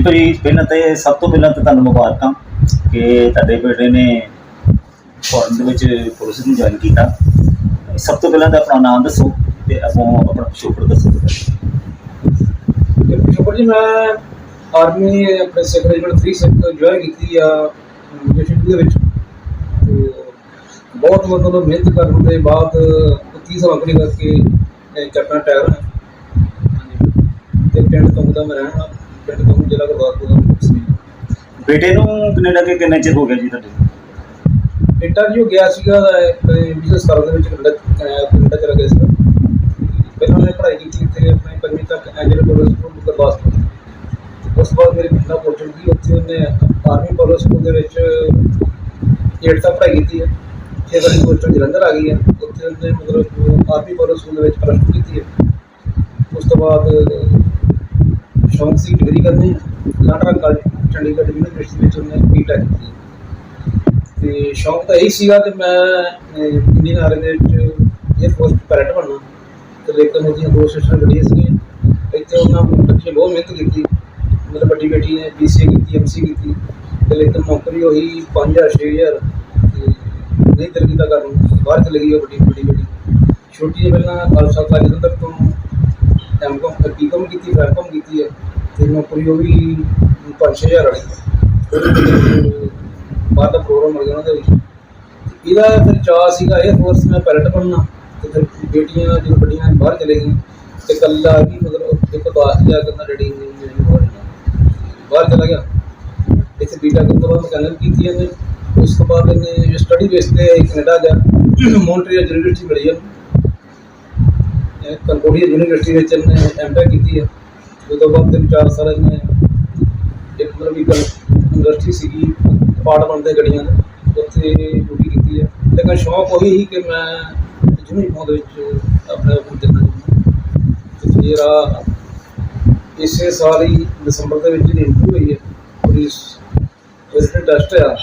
ਹਾਂਜੀ ਭਾਈ ਪਹਿਲਾਂ ਤੇ ਸਭ ਤੋਂ ਪਹਿਲਾਂ ਤਾਂ ਤੁਹਾਨੂੰ ਮੁਬਾਰਕਾਂ ਕਿ ਤੁਹਾਡੇ ਬੇਟੇ ਨੇ ਫੌਰਨ ਦੇ ਵਿੱਚ ਪੁਲਿਸ ਨੂੰ ਜੁਆਇਨ ਕੀਤਾ। ਸਭ ਤੋਂ ਪਹਿਲਾਂ ਤਾਂ ਆਪਣਾ ਨਾਮ ਦੱਸੋ ਤੇ ਆਪੋ ਆਪਣਾ ਪਿਛੋਕੜ ਦੱਸੋ। ਸ਼ੁਕਰ ਜੀ, ਮੈਂ ਆਰਮੀ ਆਪਣੇ ਸਿੱਖ 3 ਸਿੱਖ ਜੁਆਇਨ ਕੀਤੀ ਆ ਮਿਸ਼ਨ ਦੇ ਵਿੱਚ। ਬਹੁਤ ਮਤਲਬ ਮਿਹਨਤ ਕਰਨ ਦੇ ਬਾਅਦ 30 ਸਾਲ ਨੌਕਰੀ ਕਰਕੇ ਕੈਪਟਨ ਚੱਕਣਾ ਟਾਇਰ ਤੇ ਪਿੰਡ ਤੋਂ ਦਾ ਮੈਂ ਰਹਿਣਾ ਪਿੰਡ ਤੋਂ ਜ਼ਿਲ੍ਹਾ ਗੁਰਦਾਸਪੁਰ ਦਾ ਸੀ ਬੇਟੇ ਨੂੰ ਕੈਨੇਡਾ ਕੇ ਕਿੰਨੇ ਚਿਰ ਹੋ ਗਿਆ ਜੀ ਤੁਹਾਡੇ? ਉਹ ਗਿਆ ਸੀਗਾ ਬਿਜ਼ਨਸ ਕਰਨ ਦੇ ਵਿੱਚ ਕੈਨੇਡਾ ਕੈਨੇਡਾ ਚਲਾ ਗਿਆ ਸੀ ਪਹਿਲਾਂ ਮੈਂ ਪੜ੍ਹਾਈ ਕੀਤੀ ਇੱਥੇ ਆਪਣੇ ਪੰਜਵੀਂ ਤੱਕ ਐਂਜਲ ਕਾਲਜ ਸਕੂਲ ਗੁਰਦਾਸਪੁਰ ਉਸ ਤੋਂ ਬਾਅਦ ਮੇਰੀ ਪਿੰਡਾ ਪਹੁੰਚੀ ਉੱਥੇ ਉਹਨੇ ਆਰਮੀ ਕਾਲਜ ਸਕੂਲ ਦੇ ਵਿੱਚ 8 ਤੱਕ ਪੜ੍ਹਾਈ ਕੀਤੀ ਹੈ। ਫਿਰ ਵਾਲੀ ਪੋਸਟ ਜਲੰਧਰ ਆ ਗਈ ਹੈ। ਉੱਥੇ ਉਹਨੇ ਮਤਲਬ ਆਰਮੀ ਕਾਲਜ ਸਕੂਲ ਦੇ ਵਿੱਚ ਟੂ ਕੀਤੀ ਹੈ। ਉਸ ਤੋਂ ਬਾਅਦ ਸ਼ੌਂਕ ਸੀ ਡਿਗਰੀ ਕਰਨੀ ਲਾਟਰਾ ਕਾਲਜ ਚੰਡੀਗੜ੍ਹ ਯੂਨੀਵਰਸਿਟੀ ਵਿੱਚ ਉਹਨੇ ਬੀਟੈਕ ਕੀਤੀ ਹੈ। ਤੇ ਸ਼ੌਂਕ ਤਾਂ ਇਹੀ ਸੀਗਾ ਕਿ ਮੈਂ ਅਹ, ਇੰਡੀਅਨ ਆਰਮੀ ਦੇ ਵਿੱਚ 에ਅਰ ਫੋਰਸ ਪਾਇਲਟ ਬਣਨਾ ਤੇ ਲੇਕਿਨ ਉਹਦੀਆਂ ਦੋ ਸਿਸਟਰ ਗੱਡੀਆਂ ਸੀਗੀਆਂ। ਇੱਥੇ ਉਹਨਾਂ ਬੱਚੇ ਬਹੁਤ ਮਿਹਨਤ ਕੀਤੀ। ਮੇਰੀ ਵੱਡੀ ਬੇਟੀ ਨੇ ਬੀਸੀਏ ਕੀਤੀ ਐਮਸੀ ਕੀਤੀ। ਤੇ ਲੇਕਿਨ ਨੌਕਰੀ ਹੋਈ 5000 6000 ਤੇ ਨਹੀਂ ਦਿਲ ਕੀਤਾ ਕਰਨ ਬਾਹਰ ਚਲੀ ਗਈ ਉਹ ਵੱਡੀ ਵੱਡੀ ਬੇਟੀ ਛੋਟੀ ਜਿਹੀ ਪਹਿਲਾਂ ਖਾਲਸਾ ਕਾਲਜ ਜਲੰਧਰ ਤੋਂ ਐਮਕਮ ਬੀਕਮ ਕੀਤੀ ਫੈਮਕਮ ਕੀਤੀ ਹੈ। ਤੇ ਨੌਕਰੀ ਉਹ ਵੀ 5000 ਵਾਲੀ। ਉਹਦੇ ਬਾਅਦ ਦਾ ਪ੍ਰੋਗਰਾਮ ਹੋ ਗਿਆ ਉਹਨਾਂ ਦੇ ਵਿੱਚ। ਇਹਦਾ ਫਿਰ ਚਾਅ ਸੀਗਾ 에ਅਰ ਫੋਰਸ ਮੈਂ ਪਾਇਲਟ ਬਣਨਾ। ਤੇ ਫਿਰ ਬੇਟੀਆਂ ਜਦੋਂ ਬੜੀਆਂ ਬਾਹਰ ਚਲੇ ਗਈਆਂ। ਤੇ ਕੱਲਾ ਵੀ ਮਤਲਬ ਇੱਕ ਦਾਸ ਜਾ ਕਰਨਾ ਡੈਡੀ ਨੇ ਮੈਨੂੰ ਬਾਹਰ ਬਾਹਰ ਚਲਾ ਗਿਆ। ਇੱਥੇ ਬੀਟਾ ਕਰਨ ਤੋਂ ਬਾਅਦ ਮਕੈਨਿਕਲ ਕੀਤੀ ਇਹਨੇ। ਉਸ ਤੋਂ ਬਾਅਦ ਇਹਨੇ ਸਟੱਡੀ ਬੇਸ ਤੇ ਕੈਨੇਡਾ ਗਿਆ। ਮੌਂਟਰੀਅਲ ਯੂਨੀਵਰਸਿਟੀ ਮਿਲੀ ਹੈ ਕੰਕੋਡੀਆ ਯੂਨੀਵਰਸਿਟੀ ਵਿੱਚ ਇਹਨੇ ਐਮਟੈਕ ਕੀਤੀ ਹੈ। ਉਸ ਤੋਂ ਬਾਅਦ ਤਿੰਨ ਚਾਰ ਸਾਲ ਇਹਨੇ ਇੱਕ ਮਤਲਬ ਵੀ ਇੰਡਸਟਰੀ ਸੀਗੀ ਪਾਰਟ ਬਣਦੇ ਗੱਡੀਆਂ ਦਾ, ਉੱਥੇ ਡਿਊਟੀ ਕੀਤੀ ਹੈ। ਲੇਕਿਨ ਸ਼ੌਕ ਉਹੀ ਸੀ ਕਿ ਮੈਂ ਯੂਨੀਫਾਰਮ ਦੇ ਵਿੱਚ ਆਪਣੇ ਆਪ ਨੂੰ ਚਾਹੁੰਦਾ। ਤੇ ਫਿਰ ਆ ਇਸੇ ਸਾਲ ਹੀ ਦਸੰਬਰ ਦੇ ਵਿੱਚ ਜਿਹੜੀ ਇੰਟਰਵਿਊ ਹੋਈ ਹੈ, ਪੁਲਿਸ ਰੈਜ਼ੀਡੈਂਟ ਟੈਸਟ ਆ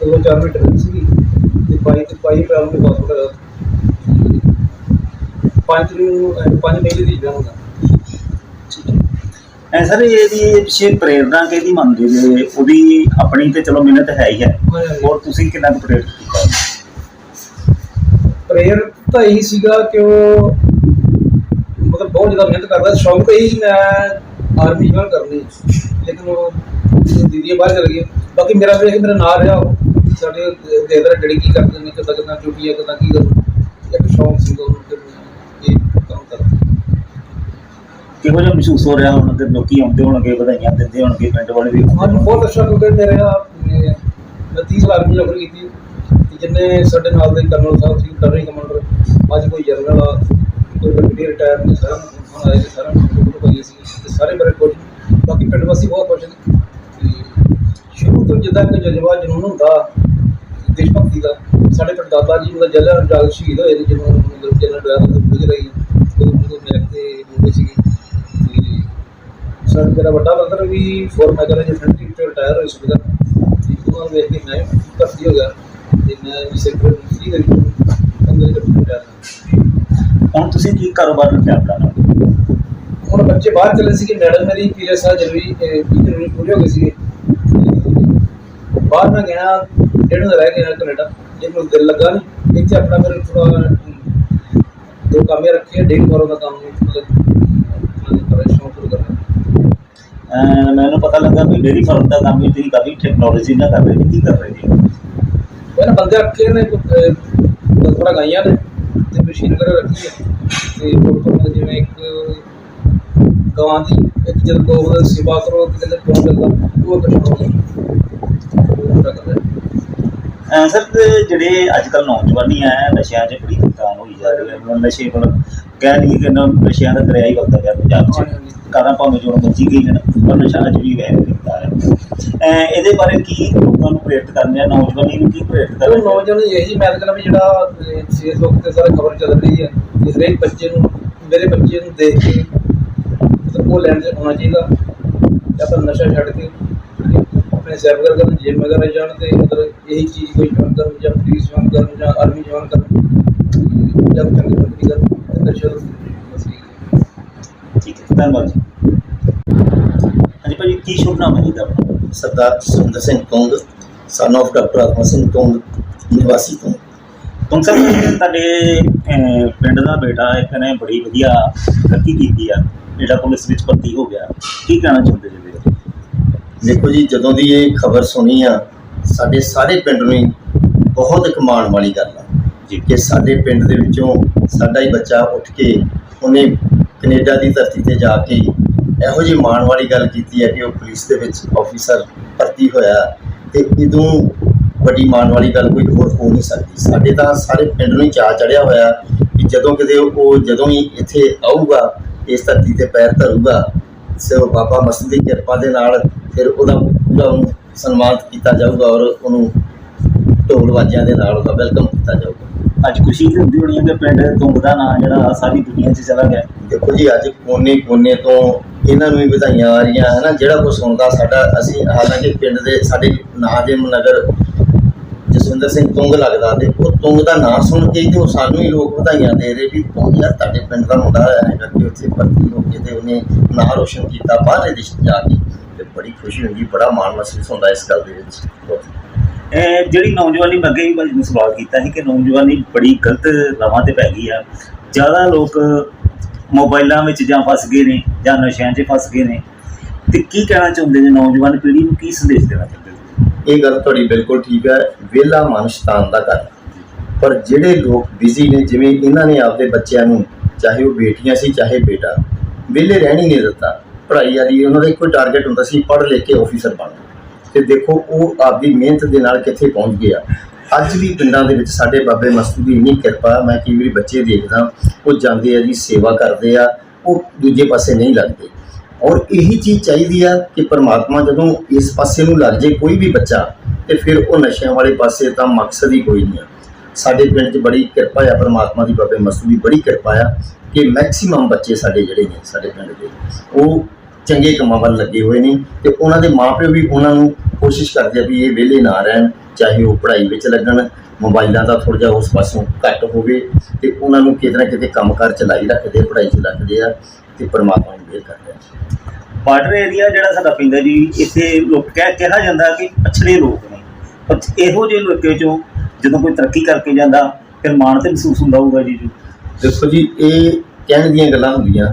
ਤੇ ਉਹ ਚਾਰ ਮੀਟਰ ਦੀ ਸੀਗੀ। ਤੇ 22 ਤੇ 22 ਅਪ੍ਰੈਲ ਨੂੰ ਪਾਸਪੋਰਟ ਹੋਇਆ ਪੰਜ ਨੂੰ ਪੰਜ ਮਈ ਦੀ ਜਾਊਂਗਾ ਐ ਸਰ ਇਹਦੀ ਪਿੱਛੇ ਪ੍ਰੇਰਣਾ ਕਿਹਦੀ ਮੰਨਦੇ ਜੇ ਉਹਦੀ ਆਪਣੀ ਤੇ ਚਲੋ ਮਿਹਨਤ ਹੈ ਹੀ ਹੈ। ਔਰ ਤੁਸੀਂ ਕਿੰਨਾ ਕੁ ਪ੍ਰੇਰਿਤ ਕੀਤਾ ਪ੍ਰੇਅਰ ਤਾਂ ਇਹੀ ਸੀਗਾ ਕਿ ਉਹ ਮਤਲਬ ਬਹੁਤ ਜ਼ਿਆਦਾ ਮਿਹਨਤ ਕਰਦਾ। ਸ਼ੌਂਕ ਇਹੀ ਸੀ ਮੈਂ ਆਰਮੀ ਜੁਆਇਨ ਕਰਨੀ ਲੇਕਿਨ ਉਹ ਦੀਦੀ ਬਾਹਰ ਚਲ ਗਈ ਬਾਕੀ ਮੇਰਾ ਵੀ ਮੇਰਾ ਨਾਲ ਰਿਹਾ ਉਹ। ਸਾਡੇ ਦੇਦਰ ਡੈਡੀ ਕੀ ਕਰਦੇ ਨੇ ਕਿੱਦਾਂ ਕਿੱਦਾਂ ਡਿਊਟੀ ਹੈ ਕਿੱਦਾਂ ਕੀ ਕਰਨਾ। ਇੱਕ ਸ਼ੌਂਕ ਸੀ ਉਹਨੂੰ ਕਿ ਕੰਮ ਕਰਾਂ। ਕਿਹੋ ਜਿਹਾ ਮਹਿਸੂਸ ਹੋ ਰਿਹਾ ਹੁਣ ਤੇ ਲੋਕੀ ਆਉਂਦੇ ਹੋਣਗੇ ਵਧਾਈਆਂ ਦਿੰਦੇ ਹੋਣਗੇ ਪਿੰਡ ਵਾਲੇ ਵੀ ਹਾਂ ਬਹੁਤ ਅੱਛਾ ਕਿਉਂਕਿ ਮੇਰੇ ਆ ਮੈਂ 30 ਸਾਲ ਦੀ ਨੌਕਰੀ ਕੀਤੀ ਤੇ ਜਿੰਨੇ ਸਾਡੇ ਨਾਲ ਦੇ ਕਰਨਲ ਸਾਹਿਬ ਸੀ ਕਰਨਲ ਕਮਾਂਡਰ ਅੱਜ ਕੋਈ ਜਨਰਲ ਆ ਕੋਈ ਬ੍ਰਿਗੇਡੀਅਰ ਰਿਟਾਇਰ ਨੇ ਸਾਰਾ ਹੁਣ ਆਏ ਨੇ ਸਾਰਾ ਫੋਟੋ ਪਾਈ ਸੀ ਤੇ ਸਾਰੇ ਬੜੇ ਖੁਸ਼। ਬਾਕੀ ਪਿੰਡ ਵਾਸੀ ਬਹੁਤ ਖੁਸ਼ ਨੇ। ਸ਼ੁਰੂ ਤੋਂ ਜਿੱਦਾਂ ਕਿ ਜਜ਼ਬਾ ਜਨੂਨ ਹੁੰਦਾ ਦੇਸ਼ ਭਗਤੀ ਦਾ। ਸਾਡੇ ਪਿੰਡ ਦਾਦਾ ਜੀ ਦਾ ਜਲਿਆਂ ਜਾਗ ਸ਼ਹੀਦ ਹੋਏ ਨੇ ਜਦੋਂ ਮਤਲਬ ਜਨਰਲ ਡਰਾਈਵਰ ਤੋਂ ਗੁਜ਼ਰ ਰਹੀ ਉਦੋਂ ਜਦੋਂ ਮੈਂ ਤੇ ਮੁੰਡੇ ਸੀਗੇ। ਤੇ ਸਰ ਮੇਰਾ ਵੱਡਾ ਬ੍ਰਦਰ ਵੀ ਫੋਰ ਮੈਗਰ ਦੇ ਫੈਕਟਰੀ ਤੋਂ ਰਿਟਾਇਰ ਹੋਇਆ ਸੀਗਾ ਉਹਨਾਂ ਵੇਖ ਕੇ ਮੈਂ ਭਰਤੀ ਹੋ ਗਿਆ। ਤੇ ਮੈਂ ਵੀ ਸੈਕਟਰ ਮਿਸਟਰੀ ਦੇ ਵਿੱਚ ਅੰਦਰ ਰਿਟਾਇਰ ਹੁਣ ਤੁਸੀਂ ਕੀ ਕਾਰੋਬਾਰ ਰੱਖਿਆ ਆਪਣਾ ਹੁਣ ਬੱਚੇ ਬਾਹਰ ਚਲੇ ਸੀ ਕਿ ਮੈਡਮ ਮੇਰੀ ਸਾਲ ਜਨਵਰੀ ਵੀਹ ਜਨਵਰੀ ਪੂਰੇ ਹੋ ਗਏ ਸੀਗੇ। ਤੇ ਬਾਹਰ ਮੈਂ ਗਿਆ ਡੇਢ ਰਹਿ ਗਿਆ ਕੈਨੇਡਾ ਜੇ ਮੈਨੂੰ ਦਿਲ ਲੱਗਾ ਨਹੀਂ ਇੱਥੇ ਆਪਣਾ ਫਿਰ ਥੋੜਾ ਦੋ ਕਾਮੇ ਰੱਖੇ ਡੇਢ ਕਰੋ ਦਾ ਕੰਮ ਮਤਲਬ ਸ਼ੁਰੂ ਕਰਨਾ। ਮੈਨੂੰ ਪਤਾ ਲੱਗਾ ਵੀ ਡੇਰੀ ਫਾਰਮ ਦਾ ਕੰਮ ਵੀ ਤੁਸੀਂ ਕਾਫੀ ਟੈਕਨੋਲੋਜੀ ਨਾਲ ਕਰ ਰਹੇ ਜੀ ਕੀ ਕਰ ਰਹੇ ਜੀ ਪਹਿਲਾਂ ਬੰਦੇ ਰੱਖੇ ਨੇ ਥੋੜਾ ਗਾਈਆਂ ਨੇ ਤੇ ਮਸ਼ੀਨ ਕਰ ਰੱਖੀ ਹੈ ਤੇ ਤੋਂ ਜਿਵੇਂ ਇੱਕ ਗਾਂ ਦੀ ਇੱਕ ਜਦ ਸੇਵਾ ਕਰੋ ਤੇ ਕਹਿੰਦੇ ਕੋਣ ਮਿਲਦਾ ਉਹ ਕਸ਼ਮੀਰ ਉਹ ਪੂਰਾ ਕਰ ਰਿਹਾ। ਅਹ ਸਰ ਜਿਹੜੇ ਅੱਜ ਕੱਲ ਨੌਜਵਾਨੀ ਹੈ ਨਸ਼ਿਆਂ 'ਚ ਬੜੀ ਦੁਕਾਨ ਹੋਈ ਜਾ ਰਹੀ ਹੈ। ਨਸ਼ੇ ਮਤਲਬ ਕਹਿ ਨਹੀਂ ਕਿ ਨਾ ਨਸ਼ਿਆਂ ਦਾ ਦਰਿਆ ਹੀ ਵਗਦਾ ਪਿਆ ਪੰਜਾਬ 'ਚ। ਕਾਰਾਂ ਭਾਵੇਂ ਜੋ ਮਰਜ਼ੀ ਗਈ ਜਣ ਪਰ ਨਸ਼ਾ ਅੱਜ ਵੀ ਵਹਿ ਰਿਹਾ ਹੈ। ਇਹਦੇ ਬਾਰੇ ਕੀ ਲੋਕਾਂ ਨੂੰ ਪ੍ਰੇਰਿਤ ਕਰਨੇ ਆ ਨੌਜਵਾਨੀ ਨੂੰ ਕੀ ਪ੍ਰੇਰਿਤ ਕਰਨਾ ਨੌਜਵਾਨ ਇਹੀ ਮੈਂ ਕਹਿੰਦਾ ਵੀ ਜਿਹੜਾ ਫੇਸਬੁੱਕ ਤੇ ਸਾਰਾ ਖਬਰ ਚੱਲ ਰਹੀ ਹੈ ਹਰੇਕ ਬੱਚੇ ਨੂੰ ਮੇਰੇ ਬੱਚੇ ਨੂੰ ਦੇਖ ਕੇ ਉਹ ਲੈਣ 'ਚ ਹੋਣਾ ਚਾਹੀਦਾ। ਜਾਂ ਤਾਂ ਨਸ਼ਾ ਛੱਡ ਕੇ ਆਪਣੇ ਸੈਰ ਵਗੈਰਾ ਕਰਨ ਜਿਮ ਵਗੈਰਾ ਜਾਣ ਤੇ ਮਤਲਬ ਇਹੀ ਚੀਜ਼ ਕੋਈ ਜੁਆਇਨ ਕਰਨ ਜਾਂ ਪੁਲਿਸ ਜੁਆਇਨ ਕਰਨ ਜਾਂ ਆਰਮੀ ਜੁਆਇਨ ਕਰਨ ਜਾਂ ਚੰਗੀ ਨੌਕਰੀ ਕਰਨ ਤੇ ਨਸ਼ਾ ਤੋਂ ਬਸ ਇਹੀ। ਠੀਕ ਹੈ ਧੰਨਵਾਦ ਜੀ ਹਾਂਜੀ ਭਾਜੀ ਕੀ ਸ਼ੁਭ ਨਾਮ ਹੈ ਜੀ ਤੁਹਾਡਾ Sardar Sundar Singh Tung son of doctor Atma Singh Tung ਨਿਵਾਸੀ ਤੋਂ ਤੁਮ ਸਰ ਤੁਹਾਡੇ ਪਿੰਡ ਦਾ ਬੇਟਾ ਇੱਕ ਨੇ ਬੜੀ ਵਧੀਆ ਤਰੱਕੀ ਕੀਤੀ ਆ ਜਿਹੜਾ ਪੁਲਿਸ ਵਿੱਚ ਭਰਤੀ ਹੋ ਗਿਆ ਕੀ ਕਹਿਣਾ ਚਾਹੁੰਦੇ ਜੀ? ਦੇਖੋ ਜੀ ਜਦੋਂ ਦੀ ਇਹ ਖਬਰ ਸੁਣੀ ਆ ਸਾਡੇ ਸਾਰੇ ਪਿੰਡ ਨੂੰ ਹੀ ਬਹੁਤ ਇੱਕ ਮਾਣ ਵਾਲੀ ਗੱਲ ਆ। ਜੀ। ਕਿ ਸਾਡੇ ਪਿੰਡ ਦੇ ਵਿੱਚੋਂ ਸਾਡਾ ਹੀ ਬੱਚਾ ਉੱਠ ਕੇ ਉਹਨੇ ਕੈਨੇਡਾ ਦੀ ਧਰਤੀ ਤੇ ਜਾ ਕੇ ਇਹੋ ਜਿਹੀ ਮਾਣ ਵਾਲੀ ਗੱਲ ਕੀਤੀ ਹੈ ਕਿ ਉਹ ਪੁਲਿਸ ਦੇ ਵਿੱਚ ਆਫੀਸਰ ਭਰਤੀ ਹੋਇਆ ਤੇ ਇਦੋਂ ਵੱਡੀ ਮਾਣ ਵਾਲੀ ਗੱਲ ਕੋਈ ਹੋਰ ਹੋ ਨਹੀਂ ਸਕਦੀ। ਸਾਡੇ ਤਾਂ ਸਾਰੇ ਪਿੰਡ ਨੂੰ ਹੀ ਚਾਅ ਚੜਿਆ ਹੋਇਆ ਕਿ ਜਦੋਂ ਕਿਤੇ ਉਹ ਜਦੋਂ ਹੀ ਇੱਥੇ ਆਊਗਾ ਇਸ ਧਰਤੀ ਤੇ ਪੈਰ ਧਰੂਗਾ ਸੋ ਬਾਬਾ ਮਸਤ ਦੀ ਕਿਰਪਾ ਦੇ ਨਾਲ ਫਿਰ ਉਹਦਾ ਪੂਰਾ ਉਹਨੂੰ ਸਨਮਾਨਿਤ ਕੀਤਾ ਜਾਊਗਾ ਔਰ ਉਹਨੂੰ ਢੋਲ ਵਾਜਿਆਂ ਦੇ ਨਾਲ ਉਹਦਾ ਵੈਲਕਮ ਕੀਤਾ ਜਾਊਗਾ। ਅੱਜ ਖੁਸ਼ੀ ਦੀ ਹੁੰਦੀ ਹੋਣੀ ਹੈ ਕਿ ਪਿੰਡ ਤੁੰਗ ਦਾ ਨਾਂ ਜਿਹੜਾ ਸਾਰੀ ਦੁਨੀਆ 'ਚ ਚਲਾ ਗਿਆ। ਦੇਖੋ ਜੀ ਅੱਜ ਕੋਨੇ ਕੋਨੇ ਤੋਂ ਇਹਨਾਂ ਨੂੰ ਵੀ ਵਧਾਈਆਂ ਆ ਰਹੀਆਂ ਹੈ ਨਾ ਜਿਹੜਾ ਕੁਝ ਸੁਣਦਾ ਸਾਡਾ ਅਸੀਂ ਹਾਲਾਂਕਿ ਪਿੰਡ ਦੇ ਸਾਡੇ ਨਾਂ ਦੇ ਨਗਰ ਜਸਵਿੰਦਰ ਸਿੰਘ ਤੁੰਗ ਲੱਗਦਾ ਤੇ ਉਹ ਤੁੰਗ ਦਾ ਨਾਂ ਸੁਣ ਕੇ ਤੇ ਉਹ ਸਾਨੂੰ ਹੀ ਲੋਕ ਵਧਾਈਆਂ ਦੇ ਰਹੇ ਵੀ ਤੁੰਗ ਯਾਰ ਤੁਹਾਡੇ ਪਿੰਡ ਦਾ ਮੁੰਡਾ ਹੋਇਆ ਹੈ ਕਰਕੇ ਉੱਥੇ ਭਰਤੀ ਹੋ ਕੇ ਤੇ ਉਹਨੇ ਨਾਂ ਰੋਸ਼ਨ ਕੀਤਾ ਬਾਹਰਲੇ ਦੇਸ਼ ਜਾ ਕੇ। ਬੜੀ ਖੁਸ਼ੀ ਹੁੰਦੀ ਬੜਾ ਮਾਣ ਮਹਿਸੂਸ ਹੁੰਦਾ ਇਸ ਗੱਲ ਦੇ ਵਿੱਚ। ਇਹ ਜਿਹੜੀ ਨੌਜਵਾਨੀ ਮੈਂ ਅੱਗੇ ਵੀ ਸਵਾਲ ਕੀਤਾ ਸੀ ਕਿ ਨੌਜਵਾਨੀ ਬੜੀ ਗਲਤ ਰਾਹਾਂ ਤੇ ਪੈ ਗਈ ਆ। ਜ਼ਿਆਦਾ ਲੋਕ ਮੋਬਾਈਲਾਂ ਵਿੱਚ ਜਾਂ ਫਸ ਗਏ ਨੇ ਜਾਂ ਨਸ਼ਿਆਂ 'ਚ ਫਸ ਗਏ ਨੇ। ਤੇ ਕੀ ਕਹਿਣਾ ਚਾਹੁੰਦੇ ਨੇ ਨੌਜਵਾਨ ਪੀੜ੍ਹੀ ਨੂੰ? ਕੀ ਸੰਦੇਸ਼ ਦੇਣਾ ਚਾਹੁੰਦੇ ਇਹ ਗੱਲ ਤੁਹਾਡੀ ਬਿਲਕੁਲ ਠੀਕ ਹੈ। ਵਿਹਲਾ ਮਨ ਸ਼ੈਤਾਨ ਦਾ ਘਰ। ਪਰ ਜਿਹੜੇ ਲੋਕ ਬਿਜ਼ੀ ਨੇ ਜਿਵੇਂ ਇਹਨਾਂ ਨੇ ਆਪਦੇ ਬੱਚਿਆਂ ਨੂੰ ਚਾਹੇ ਉਹ ਬੇਟੀਆਂ ਸੀ ਚਾਹੇ ਬੇਟਾ ਵਿਹਲੇ ਰਹਿਣ ਹੀ ਨਹੀਂ ਦਿੱਤਾ। ਪੜ੍ਹਾਈ ਵਾਲੀ, ਉਹਨਾਂ ਦਾ ਇੱਕੋ ਟਾਰਗੇਟ ਹੁੰਦਾ ਸੀ ਪੜ੍ਹ ਲਿਖ ਕੇ ਆਫੀਸਰ ਬਣ ਤੇ ਦੇਖੋ, ਉਹ ਆਪਦੀ ਮਿਹਨਤ ਦੇ ਨਾਲ ਕਿੱਥੇ ਪਹੁੰਚ ਗਿਆ। ਅੱਜ ਵੀ ਪਿੰਡਾਂ ਦੇ ਵਿੱਚ ਸਾਡੇ ਬਾਬੇ ਮਸਤੂ ਦੀ ਇੰਨੀ ਕਿਰਪਾ, ਮੈਂ ਕਈ ਵਾਰੀ ਬੱਚੇ ਦੇਖਦਾ, ਉਹ ਜਾਂਦੇ ਆ ਜੀ, ਸੇਵਾ ਕਰਦੇ ਆ, ਉਹ ਦੂਜੇ ਪਾਸੇ ਨਹੀਂ ਲੱਗਦੇ। ਔਰ ਇਹੀ ਚੀਜ਼ ਚਾਹੀਦੀ ਆ ਕਿ ਪਰਮਾਤਮਾ ਜਦੋਂ ਇਸ ਪਾਸੇ ਨੂੰ ਲੱਗ ਜੇ ਕੋਈ ਵੀ ਬੱਚਾ, ਤੇ ਫਿਰ ਉਹ ਨਸ਼ਿਆਂ ਵਾਲੇ ਪਾਸੇ ਤਾਂ ਮਕਸਦ ਹੀ ਕੋਈ ਨਹੀਂ ਆ। ਸਾਡੇ ਪਿੰਡ 'ਚ ਬੜੀ ਕਿਰਪਾ ਆ, ਪਰਮਾਤਮਾ ਦੀ ਬਾਬੇ ਮਸੂ ਦੀ ਬੜੀ ਕਿਰਪਾ ਆ ਕਿ ਮੈਕਸਿਮਮ ਬੱਚੇ ਸਾਡੇ ਜਿਹੜੇ ਨੇ ਸਾਡੇ ਪਿੰਡ ਦੇ, ਉਹ ਚੰਗੇ ਕੰਮਾਂ ਵੱਲ ਲੱਗੇ ਹੋਏ ਨੇ ਤੇ ਉਹਨਾਂ ਦੇ ਮਾਪਿਓ ਵੀ ਉਹਨਾਂ ਨੂੰ ਕੋਸ਼ਿਸ਼ ਕਰਦੇ ਆ ਵੀ ਇਹ ਵਿਹਲੇ ਨਾ ਰਹਿਣ, ਚਾਹੇ ਉਹ ਪੜ੍ਹਾਈ ਵਿੱਚ ਲੱਗਣ, ਮੋਬਾਈਲਾਂ ਦਾ ਥੋੜ੍ਹਾ ਜਿਹਾ ਉਸ ਪਾਸੋਂ ਘੱਟ ਹੋਵੇ ਤੇ ਉਹਨਾਂ ਨੂੰ ਕਿਤੇ ਨਾ ਕਿਤੇ ਕੰਮਕਾਰ ਚਲਾਈ ਰੱਖਦੇ, ਪੜ੍ਹਾਈ 'ਚ ਰੱਖਦੇ ਆ ਤੇ ਪਰਮਾਤਮਾ ਨੂੰ ਮਿਹਰ ਕਰਦੇ ਆ। ਬਾਰਡਰ ਏਰੀਆ ਜਿਹੜਾ ਸਾਡਾ ਪਿੰਡ ਹੈ ਜੀ, ਇੱਥੇ ਲੋਕ ਕਹਿ ਕਿਹਾ ਜਾਂਦਾ ਕਿ ਪਛੜੇ ਲੋਕ ਨੇ। ਪਰ ਇਹੋ ਜਿਹੇ ਲੋਕਾਂ ਚੋਂ ਜਦੋਂ ਕੋਈ ਤਰੱਕੀ ਕਰਕੇ ਜਾਂਦਾ ਫਿਰ ਮਾਣ ਤੇ ਮਹਿਸੂਸ ਹੁੰਦਾ ਹੋਊਗਾ ਜੀ ਜੀ। ਦੇਖੋ ਜੀ ਇਹ ਕਹਿਣ ਦੀਆਂ ਗੱਲਾਂ ਹੁੰਦੀਆਂ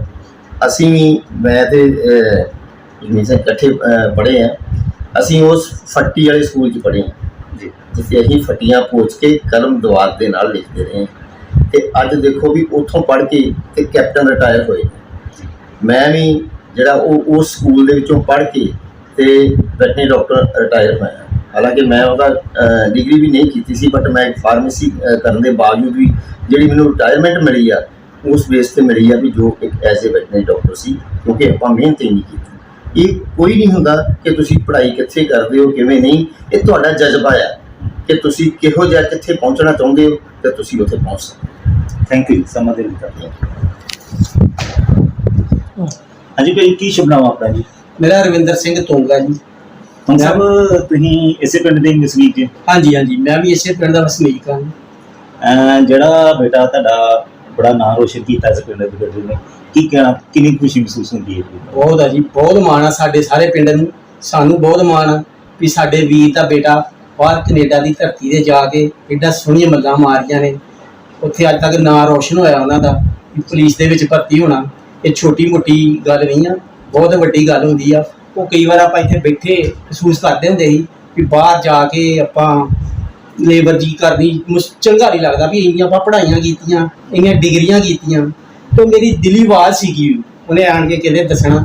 ਅਸੀਂ ਵੀ ਮੈਂ ਤੇ ਜਿਵੇਂ ਸੇ ਇਕੱਠੇ ਪੜ੍ਹੇ ਆ। ਅਸੀਂ ਉਸ ਫੱਟੀ ਵਾਲੇ ਸਕੂਲ 'ਚ ਪੜ੍ਹੇ ਆ। ਜੀ। ਜਿੱਥੇ ਅਸੀਂ ਫੱਟੀਆਂ ਪੋਚ ਕੇ ਕਲਮ ਦਵਾਰ ਦੇ ਨਾਲ ਲਿਖਦੇ ਰਹੇ। ਤੇ ਅੱਜ ਦੇਖੋ ਵੀ ਉੱਥੋਂ ਪੜ੍ਹ ਕੇ ਤੇ ਕੈਪਟਨ ਰਿਟਾਇਰ ਹੋਏ। ਮੈਂ ਵੀ ਜਿਹੜਾ ਉਹ ਉਸ ਸਕੂਲ ਦੇ ਵਿੱਚੋਂ ਪੜ੍ਹ ਕੇ ਤੇ ਵੈਟਰਨਰੀ ਡਾਕਟਰ ਰਿਟਾਇਰ ਹੋਇਆ। ਹਾਲਾਂਕਿ ਮੈਂ ਉਹਦਾ ਡਿਗਰੀ ਵੀ ਨਹੀਂ ਕੀਤੀ ਸੀ ਬਟ ਮੈਂ ਫਾਰਮੇਸੀ ਕਰਨ ਦੇ ਬਾਵਜੂਦ ਵੀ ਜਿਹੜੀ ਮੈਨੂੰ ਰਿਟਾਇਰਮੈਂਟ ਮਿਲੀ ਆ ਉਸ ਬੇਸ ਤੇ ਮਿਲੀ ਆ ਵੀ ਜੋ ਇੱਕ ਐਜ਼ ਅ ਵੈਟਰਨਰੀ ਡਾਕਟਰ ਸੀ ਕਿਉਂਕਿ ਆਪਾਂ ਮਿਹਨਤ ਹੀ ਨਹੀਂ ਕੀਤੀ। ਇਹ ਕੋਈ ਨਹੀਂ ਹੁੰਦਾ ਕਿ ਤੁਸੀਂ ਪੜ੍ਹਾਈ ਕਿੱਥੇ ਕਰਦੇ ਹੋ ਕਿਵੇਂ ਨਹੀਂ ਇਹ ਤੁਹਾਡਾ ਜਜ਼ਬਾ ਆ ਕਿ ਤੁਸੀਂ ਕਿਹੋ ਜਿਹਾ ਕਿੱਥੇ ਪਹੁੰਚਣਾ ਚਾਹੁੰਦੇ ਹੋ ਤੇ ਤੁਸੀਂ ਉੱਥੇ ਪਹੁੰਚ ਸਕਦੇ ਥੈਂਕ ਯੂ ਸਮਾਂ ਦੇਣ ਲਈ ਹਾਂਜੀ ਭਾਈ ਕੀ ਸ਼ੁਭ ਨਾਮ ਆਪਣਾ ਜੀ? ਮੇਰਾ ਰਵਿੰਦਰ ਸਿੰਘ ਤੋਂਗਾ ਜੀ। ਹੁਣ ਸਭ ਤੁਸੀਂ ਇਸੇ ਪਿੰਡ ਦੇ ਵਸਨੀਕ ਜੀ। ਹਾਂਜੀ ਹਾਂਜੀ ਮੈਂ ਵੀ ਇਸੇ ਪਿੰਡ ਦਾ ਵਸਨੀਕ ਹਾਂ। ਜਿਹੜਾ ਬੇਟਾ ਤੁਹਾਡਾ ਬੜਾ ਨਾਂ ਰੋਸ਼ਨ ਕੀਤਾ ਇਸ ਪਿੰਡ ਦੇ ਬੇਟੇ ਨੇ ਕੀ ਕਹਿਣਾ ਕਿੰਨੀ ਖੁਸ਼ੀ ਮਹਿਸੂਸ ਹੁੰਦੀ ਹੈ ਬਹੁਤ ਆ ਜੀ ਬਹੁਤ ਮਾਣ ਆ ਸਾਡੇ ਸਾਰੇ ਪਿੰਡ ਨੂੰ। ਸਾਨੂੰ ਬਹੁਤ ਮਾਣ ਆ ਵੀ ਸਾਡੇ ਵੀਰ ਦਾ ਬੇਟਾ ਬਾਹਰ ਕੈਨੇਡਾ ਦੀ ਧਰਤੀ ਤੇ ਜਾ ਕੇ ਐਡਾ ਸੋਹਣੀਆਂ ਮੱਲਾਂ ਮਾਰੀਆਂ ਨੇ। ਉੱਥੇ ਅੱਜ ਤੱਕ ਨਾਂ ਰੋਸ਼ਨ ਹੋਇਆ ਉਹਨਾਂ ਦਾ ਪੁਲਿਸ ਦੇ ਵਿੱਚ ਭਰਤੀ ਹੋਣਾ। ਇਹ ਛੋਟੀ ਮੋਟੀ ਗੱਲ ਨਹੀਂ ਆ ਬਹੁਤ ਵੱਡੀ ਗੱਲ ਹੁੰਦੀ ਆ। ਉਹ ਕਈ ਵਾਰ ਆਪਾਂ ਇੱਥੇ ਬੈਠੇ ਮਹਿਸੂਸ ਕਰਦੇ ਹੁੰਦੇ ਸੀ ਵੀ ਬਾਹਰ ਜਾ ਕੇ ਆਪਾਂ ਲੇਬਰ ਜੀ ਕਰਨੀ ਚੰਗਾ ਨਹੀਂ ਲੱਗਦਾ ਵੀ ਇੰਨੀਆਂ ਆਪਾਂ ਪੜ੍ਹਾਈਆਂ ਕੀਤੀਆਂ, ਇੰਨੀਆਂ ਡਿਗਰੀਆਂ ਕੀਤੀਆਂ। ਤੇ ਮੇਰੀ ਦਿਲੀ ਆਵਾਜ਼ ਸੀਗੀ, ਉਹਨੇ ਆਣ ਕੇ ਕਿਤੇ ਦੱਸਣਾ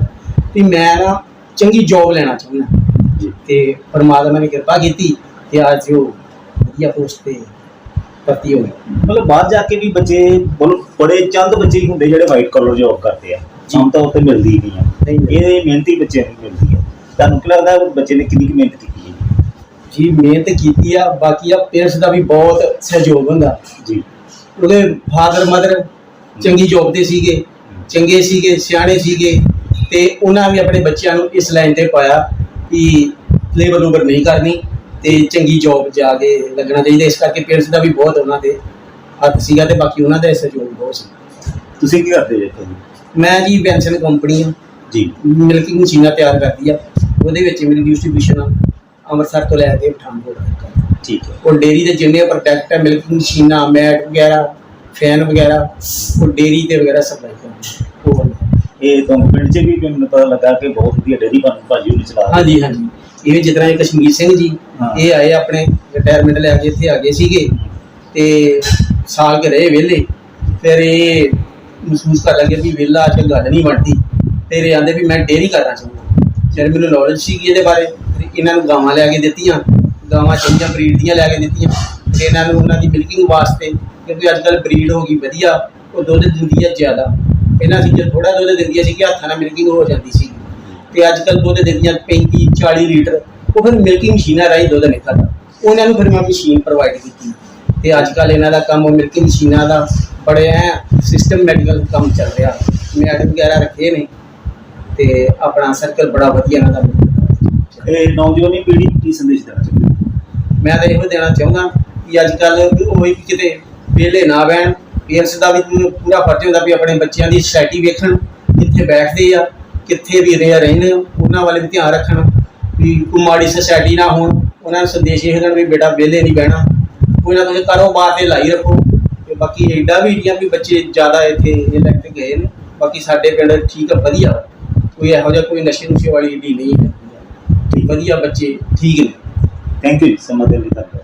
ਵੀ ਮੈਂ ਨਾ ਚੰਗੀ ਜੌਬ ਲੈਣਾ ਚਾਹੁੰਦਾ। ਜੀ ਤੇ ਪਰਮਾਤਮਾ ਨੇ ਕਿਰਪਾ ਕੀਤੀ ਤੇ ਅੱਜ ਉਹ ਵਧੀਆ ਪੋਸਟ ਤੇ ਭਰਤੀ ਹੋ ਗਿਆ ਮਤਲਬ ਬਾਹਰ ਜਾ ਕੇ ਵੀ ਬੱਚੇ, ਮਤਲਬ ਬੜੇ ਚੰਦ ਬੱਚੇ ਹੀ ਹੁੰਦੇ ਜਿਹੜੇ ਵਾਈਟ ਕਲਰ ਜੌਬ ਕਰਦੇ ਆ। ਆਮ ਤੌਰ ਤੇ ਮਿਲਦੀ ਨਹੀਂ ਇਹ ਮਿਹਨਤੀ ਬੱਚੇ ਨੂੰ ਮਿਲਦੀ ਆ ਤੁਹਾਨੂੰ ਕੀ ਲੱਗਦਾ ਬੱਚੇ ਨੇ ਕਿੰਨੀ ਕੁ ਮਿਹਨਤ ਕੀਤੀ ਹੈ? ਜੀ ਮਿਹਨਤ ਕੀਤੀ ਆ ਬਾਕੀ ਆ ਪੇਰੈਂਟਸ ਦਾ ਵੀ ਬਹੁਤ ਸਹਿਯੋਗ ਹੁੰਦਾ। ਜੀ। ਉਹਦੇ ਫਾਦਰ ਮਦਰ ਚੰਗੀ ਜੌਬ ਤੇ ਸੀਗੇ ਚੰਗੇ ਸੀਗੇ ਸਿਆਣੇ ਸੀਗੇ ਤੇ ਉਹਨਾਂ ਵੀ ਆਪਣੇ ਬੱਚਿਆਂ ਨੂੰ ਇਸ ਲਾਈਨ ਤੇ ਪਾਇਆ ਕਿ ਲੇਬਰ ਲੂਬਰ ਨਹੀਂ ਕਰਨੀ ਤੇ ਚੰਗੀ ਜੌਬ ਜਾ ਕੇ ਲੱਗਣਾ ਚਾਹੀਦਾ। ਇਸ ਕਰਕੇ ਪੇਰੈਂਟਸ ਦਾ ਵੀ ਬਹੁਤ ਉਹਨਾਂ ਦੇ ਹੱਥ ਸੀਗਾ ਤੇ ਬਾਕੀ ਉਹਨਾਂ ਦਾ ਸਹਿਯੋਗ ਬਹੁਤ ਸੀ। ਤੁਸੀਂ ਕੀ ਕਰਦੇ ਜੀ? ਮੈਂ ਜੀ ਵੈਂਸਨ ਕੰਪਨੀ ਆ। ਜੀ। ਮਿਲਕਿੰਗ ਮਸ਼ੀਨਾਂ ਤਿਆਰ ਕਰਦੀ ਆ। ਉਹਦੇ ਵਿੱਚ ਮੇਰੀ ਡਿਸਟ੍ਰੀਬਿਊਸ਼ਨ ਅੰਮ੍ਰਿਤਸਰ ਤੋਂ ਲੈ ਕੇ ਪਠਾਨਕੋਟ ਤੱਕ। ਠੀਕ ਹੈ। ਉਹ ਡੇਰੀ ਦੇ ਜਿੰਨੇ ਪ੍ਰੋਡਕਟ ਹੈ ਮਿਲਕ ਮਸ਼ੀਨਾਂ ਮੈਟ ਵਗੈਰਾ ਫੈਨ ਵਗੈਰਾ ਉਹ ਡੇਰੀ ਤੇ ਵਗੈਰਾ ਸਪਲਾਈ ਕਰਦੇ ਉਹ। ਇਹ ਪਿੰਡ 'ਚ ਵੀ ਮੈਨੂੰ ਪਤਾ ਲੱਗਾ ਕਿ ਬਹੁਤ ਵਧੀਆ ਡੇਰੀ ਫਾਰਮ ਭਾਜੀ ਉਹਨੇ ਚਲਾ ਹਾਂਜੀ ਹਾਂਜੀ। ਇਹ ਜਿਸ ਤਰ੍ਹਾਂ ਕਸ਼ਮੀਰ ਸਿੰਘ ਜੀ। ਇਹ ਆਏ ਆਪਣੇ ਰਿਟਾਇਰਮੈਂਟ ਲੈ ਕੇ ਇੱਥੇ ਆ ਗਏ ਸੀਗੇ। ਤੇ ਸਾਲ ਕੇ ਰਹੇ ਵਿਹਲੇ। ਫਿਰ ਇਹ ਮਹਿਸੂਸ ਕਰ ਲੱਗੇ ਵੀ ਵਿਹਲਾ ਅੱਜ ਕੱਲ੍ਹ ਗੱਲ ਨਹੀਂ ਬਣਦੀ। ਫਿਰ ਇਹ ਆਂਦੇ ਵੀ ਮੈਂ ਡੇਅਰੀ ਕਰਨਾ ਚਾਹੁੰਦਾ। ਫਿਰ ਮੈਨੂੰ ਨੌਲੇਜ ਸੀਗੀ ਇਹਦੇ ਬਾਰੇ। ਫਿਰ ਇਹਨਾਂ ਨੂੰ ਗਾਵਾਂ ਲੈ ਕੇ ਦਿੱਤੀਆਂ। ਗਾਵਾਂ ਚੰਗੀਆਂ ਬਰੀਡ ਦੀਆਂ ਲੈ ਕੇ ਦਿੱਤੀਆਂ। ਫਿਰ ਇਹਨਾਂ ਨੂੰ ਉਹਨਾਂ ਦੀ ਮਿਲਕਿੰਗ ਵਾਸਤੇ, ਕਿਉਂਕਿ ਅੱਜ ਕੱਲ੍ਹ ਬਰੀਡ ਹੋ ਗਈ ਵਧੀਆ, ਉਹ ਦੁੱਧ ਦਿੰਦੀ ਹੈ ਜ਼ਿਆਦਾ। ਇਹਨਾਂ ਸੀ ਜੇ ਥੋੜਾ ਦੁੱਧ ਦਿੰਦੀਆਂ ਸੀ ਕਿ ਹੱਥਾਂ ਨਾਲ ਮਿਲਕਿੰਗ ਹੋ ਜਾਂਦੀ ਸੀ। ਤੇ ਅੱਜ ਕੱਲ੍ਹ ਦੁੱਧ ਦਿੰਦੀਆਂ 35 40 ਲੀਟਰ। ਉਹ ਫਿਰ ਮਿਲਕਿੰਗ ਮਸ਼ੀਨਾਂ ਰਾਹੀਂ ਦੁੱਧ ਨਿਕਲਦਾ। ਉਹਨਾਂ ਨੂੰ ਫਿਰ ਮੈਂ ਮਸ਼ੀਨ ਪ੍ਰੋਵਾਈਡ ਕੀਤੀ। ਤੇ ਅੱਜ ਕੱਲ੍ਹ ਇਹਨਾਂ ਦਾ ਕੰਮ ਮਿਲਕਿੰਗ ਮਸ਼ੀਨਾਂ ਦਾ ਬੜੇ ਐ ਸਿਸਟਮੈਟਿਕਲ ਕੰਮ ਚੱਲ ਰਿਹਾ ਮੈਡ ਵਗੈਰਾ ਰੱਖੇ ਨੇ ਤੇ ਆਪਣਾ ਸਰਕਲ ਬੜਾ ਵਧੀਆ ਇਹਨਾਂ ਦਾ। ਇਹ ਨੌਜਵਾਨੀ ਪੀੜ੍ਹੀ ਕੀ ਸੰਦੇਸ਼ ਦੇਣਾ ਚਾਹੁੰਦੇ? ਮੈਂ ਤਾਂ ਇਹੋ ਦੇਣਾ ਚਾਹੁੰਦਾ ਕਿ ਅੱਜ ਕੱਲ ਉਹ ਵੀ ਕਿਤੇ ਵਿਹਲੇ ਨਾ ਬਹਿਣ ਪੇਰੈਂਟਸ ਦਾ ਵੀ ਪੂਰਾ ਫਰਜ਼ ਹੁੰਦਾ ਵੀ ਆਪਣੇ ਬੱਚਿਆਂ ਦੀ ਸੋਸਾਇਟੀ ਵੇਖਣ ਕਿੱਥੇ ਬੈਠਦੇ ਆ ਕਿੱਥੇ ਵੀ ਰਹਿ ਰਹਿੰਦੇ ਆ ਉਹਨਾਂ ਵੱਲ ਵੀ ਧਿਆਨ ਰੱਖਣ ਵੀ ਕੋਈ ਮਾੜੀ ਸੋਸਾਇਟੀ ਨਾ ਹੋਣ ਉਹਨਾਂ ਨੂੰ ਸੰਦੇਸ਼ ਇਹ ਦੇਣ ਵੀ ਬੇਟਾ ਵਿਹਲੇ ਨਹੀਂ ਬਹਿਣਾ ਕੋਈ ਨਾ ਕੋਈ ਕਾਰੋਬਾਰ ਤੇ ਲਾਈ ਰੱਖੋ ਤੇ ਬਾਕੀ ਐਡਾ ਵੀ ਨਹੀਂ ਆ ਵੀ ਬੱਚੇ ਜ਼ਿਆਦਾ ਇੱਥੇ ਇਲੈਕਟ ਗਏ ਨੇ ਬਾਕੀ ਸਾਡੇ ਪਿੰਡ ਠੀਕ ਆ ਵਧੀਆ ਵਾ। ਕੋਈ ਇਹੋ ਜਿਹਾ ਕੋਈ ਨਸ਼ੇ ਨੁਸ਼ੇ ਵਾਲੀ ਏਡੀ ਨਹੀਂ ਹੈ ਠੀਕ ਵਧੀਆ ਬੱਚੇ ਠੀਕ ਨੇ ਥੈਂਕ ਯੂ ਸਮਾਂ ਦੇਣ ਲਈ ਧੰਨਵਾਦ